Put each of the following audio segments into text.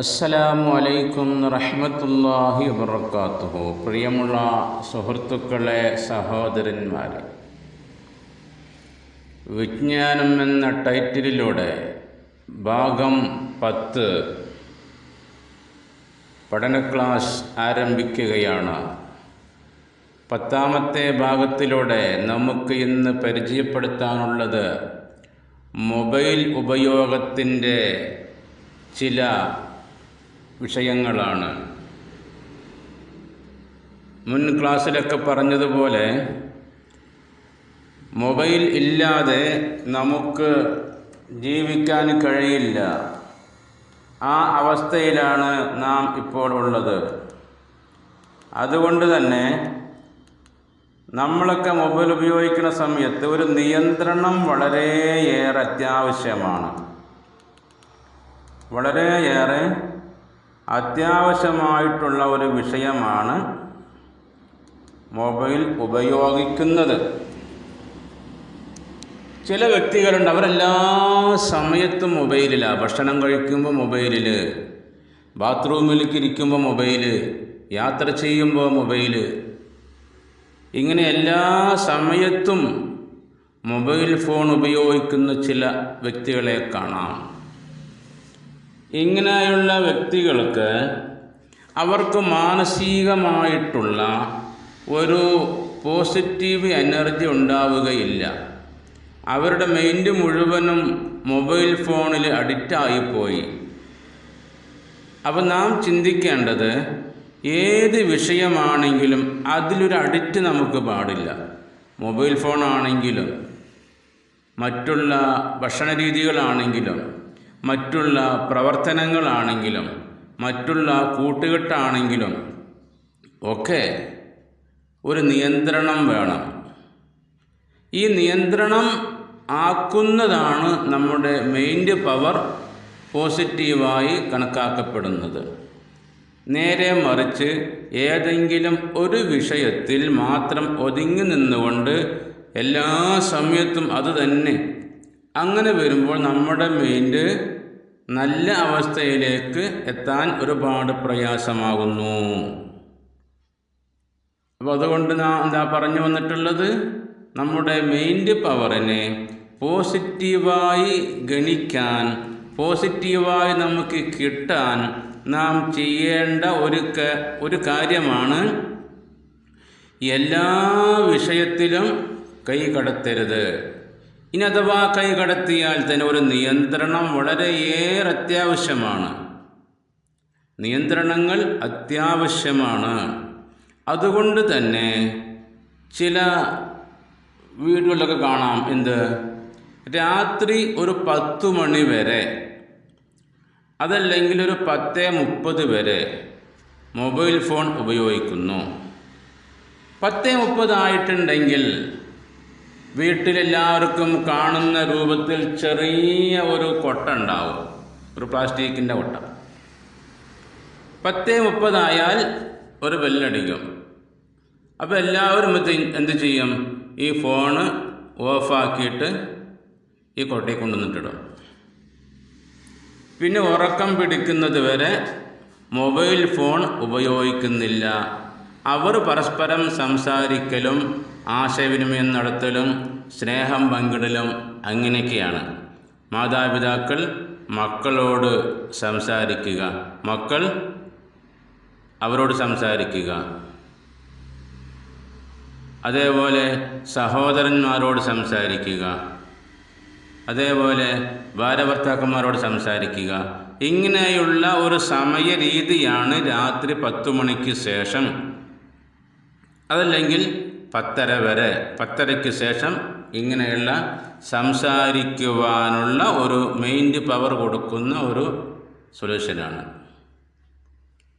അസ്സലാമു അലൈക്കും റഹ്മത്തുല്ലാഹി വബർക്കാത്തുഹു പ്രിയമുള്ള സുഹൃത്തുക്കളെ സഹോദരന്മാരെ വിജ്ഞാനം എന്ന ടൈറ്റിലിലൂടെ ഭാഗം പത്ത് പഠന ക്ലാസ് ആരംഭിക്കുകയാണ്. പത്താമത്തെ ഭാഗത്തിലൂടെ നമുക്ക് ഇന്ന് പരിചയപ്പെടുത്താനുള്ളത് മൊബൈൽ ഉപയോഗത്തിന്റെ ചില വിഷയങ്ങളാണ്. മുൻ ക്ലാസ്സിലൊക്കെ പറഞ്ഞതുപോലെ മൊബൈൽ ഇല്ലാതെ നമുക്ക് ജീവിക്കാൻ കഴിയില്ല. ആ അവസ്ഥയിലാണ് നാം ഇപ്പോൾ ഉള്ളത്. അതുകൊണ്ട് തന്നെ നമ്മളൊക്കെ മൊബൈൽ ഉപയോഗിക്കുന്ന സമയത്ത് ഒരു നിയന്ത്രണം വളരെയേറെ അത്യാവശ്യമാണ്. വളരെയേറെ അത്യാവശ്യമായിട്ടുള്ള ഒരു വിഷയമാണ് മൊബൈൽ ഉപയോഗിക്കുന്നത്. ചില വ്യക്തികളുണ്ട് അവരെല്ലാ സമയത്തും മൊബൈലിലാണ് ഭക്ഷണം കഴിക്കുമ്പോൾ മൊബൈലിൽ ബാത്റൂമിലേക്ക് ഇരിക്കുമ്പോൾ മൊബൈൽ യാത്ര ചെയ്യുമ്പോൾ മൊബൈൽ ഇങ്ങനെ എല്ലാ സമയത്തും മൊബൈൽ ഫോൺ ഉപയോഗിക്കുന്ന ചില വ്യക്തികളെ കാണാം. ഇങ്ങനെയുള്ള വ്യക്തികൾക്ക് അവർക്ക് മാനസികമായിട്ടുള്ള ഒരു പോസിറ്റീവ് എനർജി ഉണ്ടാവുകയില്ല. അവരുടെ മൈൻഡ് മുഴുവനും മൊബൈൽ ഫോണിൽ അഡിക്റ്റായിപ്പോയി അപ്പോൾ നാം ചിന്തിക്കേണ്ടത് ഏത് വിഷയമാണെങ്കിലും അതിലൊരു അഡിക്റ്റ് നമുക്ക് പാടില്ല. മൊബൈൽ ഫോണാണെങ്കിലും മറ്റുള്ള ഭക്ഷണ രീതികളാണെങ്കിലും മറ്റുള്ള പ്രവർത്തനങ്ങളാണെങ്കിലും മറ്റുള്ള കൂട്ടുകെട്ടാണെങ്കിലും ഒക്കെ ഒരു നിയന്ത്രണം വേണം. ഈ നിയന്ത്രണം ആക്കുന്നതാണ് നമ്മുടെ മൈൻഡ് പവർ പോസിറ്റീവായി കണക്കാക്കപ്പെടുന്നത്. നേരെ മറിച്ച് ഏതെങ്കിലും ഒരു വിഷയത്തിൽ മാത്രം ഒതുങ്ങി നിന്നുകൊണ്ട് എല്ലാ സമയത്തും അത് തന്നെ അങ്ങനെ വരുമ്പോൾ നമ്മുടെ മൈൻഡ് നല്ല അവസ്ഥയിലേക്ക് എത്താൻ ഒരുപാട് പ്രയാസമാകുന്നു. അപ്പോൾ അതുകൊണ്ട് നാം എന്താ പറഞ്ഞു വന്നിട്ടുള്ളത്? നമ്മുടെ മൈൻഡ് പവറിനെ പോസിറ്റീവായി ഗണിക്കാൻ പോസിറ്റീവായി നമുക്ക് കിട്ടാൻ നാം ചെയ്യേണ്ട ഒരു ഒരു കാര്യമാണ് എല്ലാ വിഷയത്തിലും കൈ കടത്തരുത്. ഇനി അഥവാ കൈ കടത്തിയാൽ തന്നെ ഒരു നിയന്ത്രണം വളരെയേറെ അത്യാവശ്യമാണ്. നിയന്ത്രണങ്ങൾ അത്യാവശ്യമാണ്. അതുകൊണ്ട് തന്നെ ചില വീടുകളിലൊക്കെ കാണാം എന്ത്? രാത്രി ഒരു പത്തു മണി വരെ അതല്ലെങ്കിൽ ഒരു പത്ത് മുപ്പത് വരെ മൊബൈൽ ഫോൺ ഉപയോഗിക്കുന്നു. പത്ത് മുപ്പതായിട്ടുണ്ടെങ്കിൽ വീട്ടിലെല്ലാവർക്കും കാണുന്ന രൂപത്തിൽ ചെറിയ ഒരു കൊട്ട ഉണ്ടാവും. ഒരു പ്ലാസ്റ്റിക്കിന്റെ കൊട്ട. പത്ത് മുപ്പതായാൽ ഒരു ബെല്ലടിക്കും. അപ്പോൾ എല്ലാവരും എന്ത് ചെയ്യും? ഈ ഫോണ് ഓഫാക്കിയിട്ട് ഈ കൊട്ടയിൽ കൊണ്ടുവന്നിട്ടിടും. പിന്നെ ഉറക്കം പിടിക്കുന്നത് വരെ മൊബൈൽ ഫോൺ ഉപയോഗിക്കുന്നില്ല. അവർ പരസ്പരം സംസാരിക്കലും ആശയവിനിമയം നടത്തലും സ്നേഹം പങ്കിടലും അങ്ങനെയൊക്കെയാണ്. മാതാപിതാക്കൾ മക്കളോട് സംസാരിക്കുക. മക്കൾ അവരോട് സംസാരിക്കുക. അതേപോലെ സഹോദരന്മാരോട് സംസാരിക്കുക. അതേപോലെ ഭാര്യഭർത്താക്കന്മാരോട് സംസാരിക്കുക. ഇങ്ങനെയുള്ള ഒരു സമയ രീതിയാണ് രാത്രി പത്തു മണിക്ക് ശേഷം അതല്ലെങ്കിൽ പത്തര വരെ. പത്തരയ്ക്ക് ശേഷം ഇങ്ങനെയുള്ള സംസാരിക്കുവാനുള്ള ഒരു മൈൻഡ് പവർ കൊടുക്കുന്ന ഒരു സൊല്യൂഷനാണ്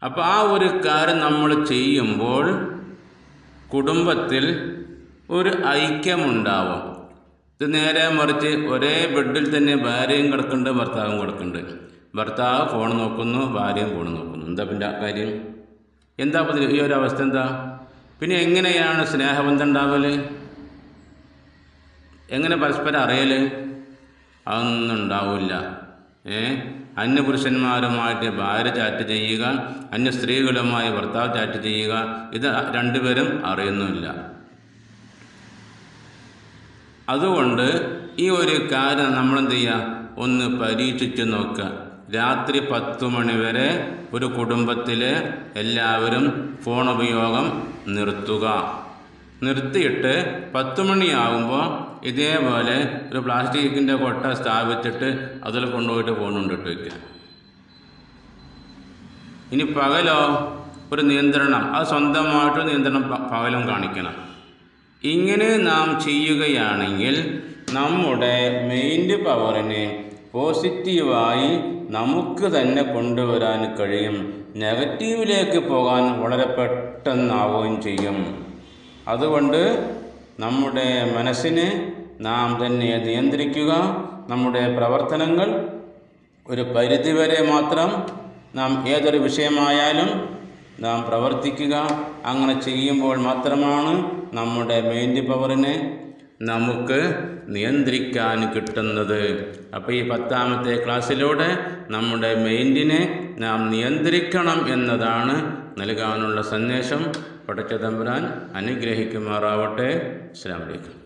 അപ്പോൾ ആ ഒരു കാര്യം നമ്മൾ ചെയ്യുമ്പോൾ കുടുംബത്തിൽ ഒരു ഐക്യമുണ്ടാവും. ഇത് നേരെ മറിച്ച് ഒരേ ബെഡിൽ തന്നെ ഭാര്യയും കിടക്കുന്നുണ്ട് ഭർത്താവും കിടക്കുന്നുണ്ട്. ഭർത്താവ് ഫോൺ നോക്കുന്നു ഭാര്യയും ഫോൺ നോക്കുന്നു. എന്താ പിന്നെ കാര്യം? എന്താ ഈ ഒരു അവസ്ഥ എന്താ? പിന്നെ എങ്ങനെയാണ് സ്നേഹബന്ധം ഉണ്ടാവൽ എങ്ങനെ പരസ്പരം അറിയൽ അതൊന്നും ഉണ്ടാവില്ല. ഏ? അന്യപുരുഷന്മാരുമായിട്ട് ഭാര്യ ചാറ്റ് ചെയ്യുക അന്യ സ്ത്രീകളുമായി ഭർത്താവ് ചാറ്റ് ചെയ്യുക ഇത് രണ്ടുപേരും അറിയുന്നില്ല അതുകൊണ്ട് ഈ ഒരു കാര്യം നമ്മളെന്ത് ചെയ്യുക ഒന്ന് പരീക്ഷിച്ച് നോക്കുക. രാത്രി പത്തു മണിവരെ ഒരു കുടുംബത്തിലെ എല്ലാവരും ഫോൺ ഉപയോഗം നിർത്തുക. നിർത്തിയിട്ട് പത്തു മണിയാകുമ്പോൾ ഇതേപോലെ ഒരു പ്ലാസ്റ്റിക്കിന്റെ കൊട്ട സ്ഥാപിച്ചിട്ട് അതിൽ കൊണ്ടുപോയിട്ട് ഫോൺ കൊണ്ടിട്ട് വയ്ക്കുക ഇനി പകലോ ഒരു നിയന്ത്രണം അത് സ്വന്തമായിട്ട് നിയന്ത്രണം പകലും കാണിക്കണം. ഇങ്ങനെ നാം ചെയ്യുകയാണെങ്കിൽ നമ്മുടെ മെയിൻഡ് പവറിനെ പോസിറ്റീവായി നമുക്ക് തന്നെ കൊണ്ടുവരാൻ കഴിയും. നെഗറ്റീവിലേക്ക് പോകാൻ വളരെ പെട്ടെന്നാവുകയും ചെയ്യും. അതുകൊണ്ട് നമ്മുടെ മനസ്സിനെ നാം തന്നെ നിയന്ത്രിക്കുക. നമ്മുടെ പ്രവർത്തനങ്ങൾ ഒരു പരിധിവരെ മാത്രം നാം ഏതൊരു വിഷയമായാലും നാം പ്രവർത്തിക്കുക. അങ്ങനെ ചെയ്യുമ്പോൾ മാത്രമാണ് നമ്മുടെ മൈൻഡ് പവറിനെ നമുക്ക് നിയന്ത്രിക്കാൻ കിട്ടുന്നത്. അപ്പോൾ ഈ പത്താമത്തെ ക്ലാസ്സിലൂടെ നമ്മുടെ മൈൻഡിനെ നാം നിയന്ത്രിക്കണം എന്നതാണ് നൽകാനുള്ള സന്ദേശം. പടച്ചതമ്പുരാൻ അനുഗ്രഹിക്കുമാറാവട്ടെ. അസ്സാം വലൈക്കും